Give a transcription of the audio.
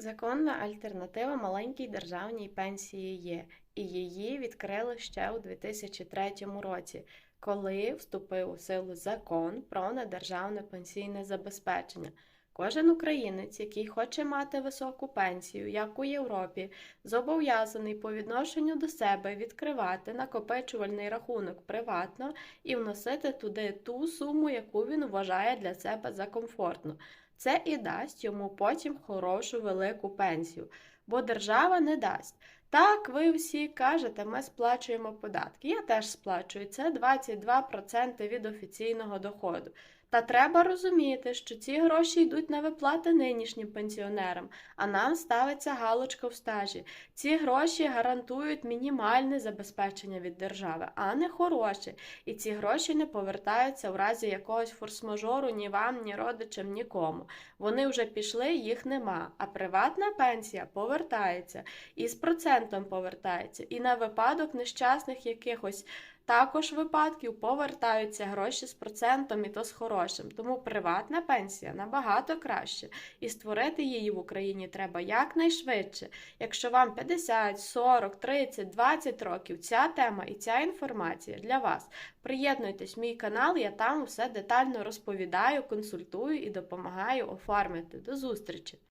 Законна альтернатива маленькій державній пенсії є, і її відкрили ще у 2003 році, коли вступив у силу закон про недержавне пенсійне забезпечення. Кожен українець, який хоче мати високу пенсію, як у Європі, зобов'язаний по відношенню до себе відкривати накопичувальний рахунок приватно і вносити туди ту суму, яку він вважає для себе за комфортну. Це і дасть йому потім хорошу велику пенсію, бо держава не дасть. Так, ви всі кажете, ми сплачуємо податки. Я теж сплачую. Це 22% від офіційного доходу. Та треба розуміти, що ці гроші йдуть на виплати нинішнім пенсіонерам, а нам ставиться галочка в стажі. Ці гроші гарантують мінімальне забезпечення від держави, а не хороше. І ці гроші не повертаються в разі якогось форс-мажору ні вам, ні родичам, нікому. Вони вже пішли, їх нема. А приватна пенсія повертається і з процентом повертається. І на випадок нещасних якихось також випадків повертаються гроші з процентом і то з хорошим. Тому приватна пенсія набагато краще. І створити її в Україні треба якнайшвидше. Якщо вам 50, 40, 30, 20 років ця тема і ця інформація для вас. Приєднуйтесь в мій канал, я там все детально розповідаю, консультую і допомагаю оформити. До зустрічі!